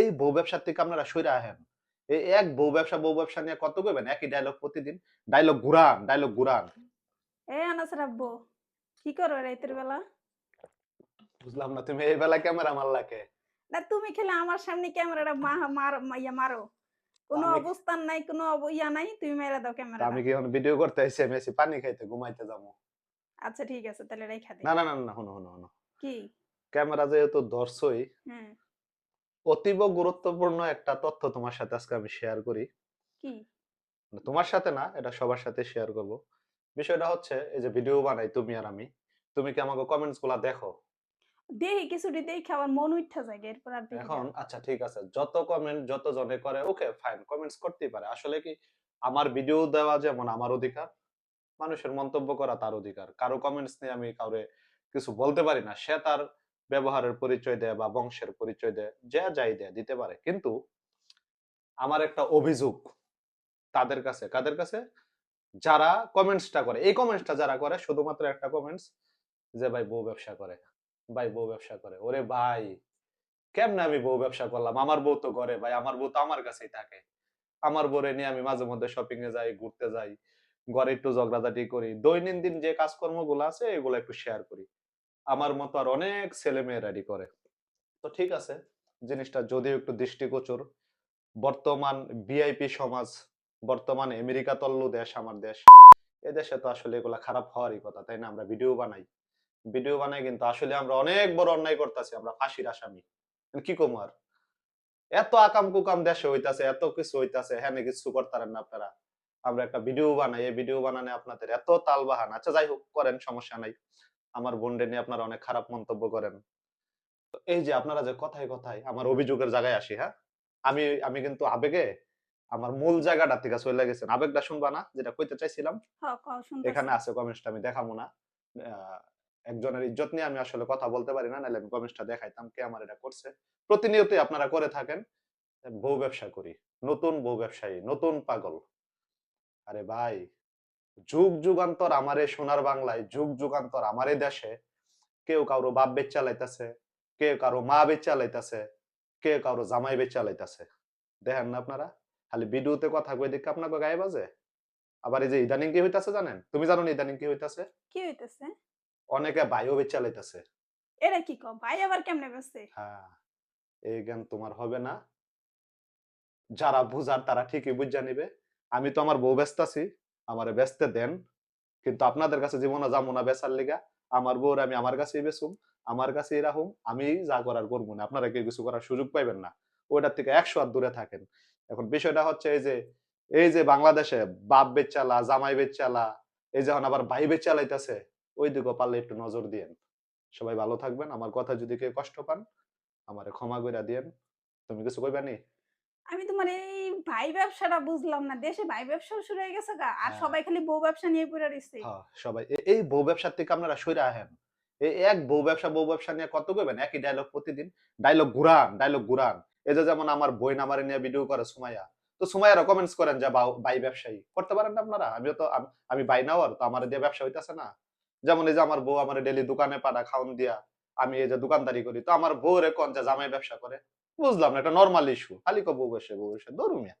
এই বউ ব্যবসার থেকে আপনারা সইরে আহেন। এই এক বউ ব্যবসা বউ ব্যবসা নিয়ে কত কইবেন একই ডায়লগ প্রতিদিন। ডায়লগ ঘুরান ডায়লগ ঘুরান। এ আনাস রাব্বো কি করো রাইতের বেলা? বুঝলাম না তুমি এই বেলা ক্যামেরা মারলাকে না তুমি খেলে আমার সামনে ক্যামেরাটা মার মাইয়া মারো। কোনো অবস্থান নাই কোনো ইয়া নাই তুমি মেরে দাও ক্যামেরা আমি কি এখন ভিডিও করতে আইছি মেসি পানি খাইতে ঘুমাইতে যাব। আচ্ছা ঠিক আছে তাহলে রেখা দিই না না না না হনো হনো হনো কি? ক্যামেরা যেহেতু ধরছই হ্যাঁ অতীব গুরুত্বপূর্ণ একটা তথ্য তোমার সাথে আজকে আমি শেয়ার করি। কি? মানে তোমার সাথে না এটা সবার সাথে শেয়ার করব। বিষয়টা হচ্ছে এই যে ভিডিও বানাই তুমি আর আমি তুমি কি আমাকে কমেন্টসগুলা দেখো? দেখি কিছুটি দেখি আবার মন উঠা যায় এরপর আর দেখি এখন আচ্ছা ঠিক আছে যত কমেন্ট যত জনে করে ওকে ফাইন কমেন্টস করতেই পারে। আসলে কি আমার ভিডিও দেওয়া যেমন আমার অধিকার মানুষের মন্তব্য করা তার অধিকার। কারও কমেন্টস নিয়ে আমি কাউরে কিছু বলতে পারি না সে তার ব্যবহারের পরিচয় দেয় বা বংশের পরিচয় দেয়, যে যাই দেয়, দিতে পারে। কিন্তু আমার একটা অভিযোগ তাদের কাছে, কাদের কাছে? যারা কমেন্টসটা করে, এই কমেন্টসটা যারা করে, শুধুমাত্র একটা কমেন্টস যে, ভাই, বউ ব্যবসা করে, ভাই, বউ ব্যবসা করে। ওরে ভাই, কেমনে আমি বউ ব্যবসা করলাম? আমার বউ তো ঘরে, ভাই, আমার বউ তো আমার কাছেই থাকে। আমার বউরে নিয়ে আমি মাঝে মধ্যে শপিং এ যাই, ঘুরতে যাই, ঘরে একটু ঝগড়াঝাটি করি, দৈনন্দিন যে কাজকর্মগুলো আছে, এগুলো একটু শেয়ার করি। আমার মতো আর অনেক ছেলে মেয়ে রেডি করে। তো ঠিক আছে, জিনিসটা যদিও একটু দৃষ্টিগোচর। বর্তমান ভিআইপি সমাজ, বর্তমান আমেরিকা তল্লু দেশ, আমার দেশ, এ দেশে তো আসলে এগুলা খারাপ হওয়ারই কথা, তাই না? আমরা ভিডিও বানাই। ভিডিও বানাই কিন্তু আসলে আমরা অনেক বড় অন্যায় করতেছি, আমরা ফাঁসির আসামি। কি কুমার এত আকাম কুকাম দেশে হইতাছে, এত কিছু হইতাছে হ্যাঁ কিছু করতারেন না আপনারা? আমরা একটা ভিডিও বানাই, এই ভিডিও বানানে আপনাদের এত তাল বাহান আচ্ছা যাই হোক, করেন, সমস্যা নাই। আমার বোনডে নিয়ে আপনারা অনেক খারাপ মন্তব্য করেন। এই যে আপনারা যে কথায় কথায় আমার অভিযোগের জায়গায় আসি হ্যাঁ? আমি আমি কিন্তু আবেগে আমার মূল জায়গাটা থেকে চলে গেছেন। আবেগটা শুনবা না যেটা কইতে চাইছিলাম? হ্যাঁ। এখানে আছে কমেন্টসটা আমি দেখাবো না। একজনের ইজ্জত নিয়ে আমি আসলে কথা বলতে পারি না নাহলে আমি কমেন্টসটা দেখাইতাম কে আমার এটা করছে। প্রতিনিয়তই আপনারা করে থাকেন বউ ব্যবসা করি। নতুন বউ ব্যবসায়ী নতুন পাগল। আরে ভাই যুগ যুগান্তর আমারে সোনার বাংলায় যুগ যুগান্তর আমারে দেশে কেউ কারও বাপ বেচ চালাইতেছে কেউ কারও মা বেচ চালাইতেছে কেউ কারও জামাই বেচ চালাইতেছে। দেখেন না আপনারা? খালি ভিডিওতে কথা কই দেখে আপনাকে গায়ে বাজে? আবার এই যে ইদানিং কি হইতাছে জানেন? তুমি জানো না ইদানিং কি হইতাছে? কি হইতেছে? অনেকে বাইও বেচ চালাইতেছে। এরা কি কও ভাই আবার কেমনে বেসছে হ্যাঁ এই জ্ঞান তোমার হবে না। যারা বুঝার তারা ঠিকই বুঝা নিবে। আমি তো আমার বউ ব্যস্ত আছি। আমারে ব্যস্তে দেন। কিন্তু আপনাদের কাছে জীবনে যাব না বেচার লিগা। আমার বউর আমি আমার কাছেই বেচুম, আমার কাছেই রাখুম, আমি যা করার করব না। আপনারা কেউ কিছু করার সুযোগ পাইবেন না। ওইটার থেকে একশো হাত দূরে থাকেন। এখন বিষয়টা হচ্ছে এই যে এই যে বাংলাদেশে বাপ বেচালা, জামাই বেচালা, এই যখন আবার ভাই বেচালাইতেছে, ওই দিকে পারলে একটু নজর দিয়েন। সবাই ভালো থাকবেন। আমার কথা যদি কেউ কষ্ট পান, আমারে ক্ষমা কইরা দিয়েন। তুমি কিছু কইবা নি? আমি তোমার এই ভাই ব্যবসাটা বুঝলাম না। দেশে ভাই ব্যবসা শুরু হয়ে গেছে গা। আর হ্যাঁ। সবাই খালি বউ ব্যবসা নিয়ে পড়ে রইছে হ্যাঁ, সবাই। এই বউ ব্যবসার থেকে আপনারা সইরা আহেন। এই এক বউ ব্যবসা বউ ব্যবসা নিয়ে কত কইবেন একই ডায়লগ প্রতিদিন। ডায়লগ ঘুরান ডায়লগ ঘুরান। এই যে যেমন আমার বই নামারে নিয়ে ভিডিও করে সুমাইয়া। তো সুমাইয়ারা কমেন্টস করেন যে বাই ব্যবসায়ী। করতে পারেন না আপনারা? আমিও তো আমি বাই নাও আর তো আমার দিয়ে ব্যবসা হইতাছে না। যেমন এই যে আমার বউ আমার ডেলি দোকানে পাড়া খাওন দিয়া আমি এই যে দোকানদারি করি। তো আমার বউ রে কোন যে জামাই ব্যবসা করে? বুঝলাম না এটা নর্মাল ইস্যু খালি কব বসে বসে ধরুমিয়া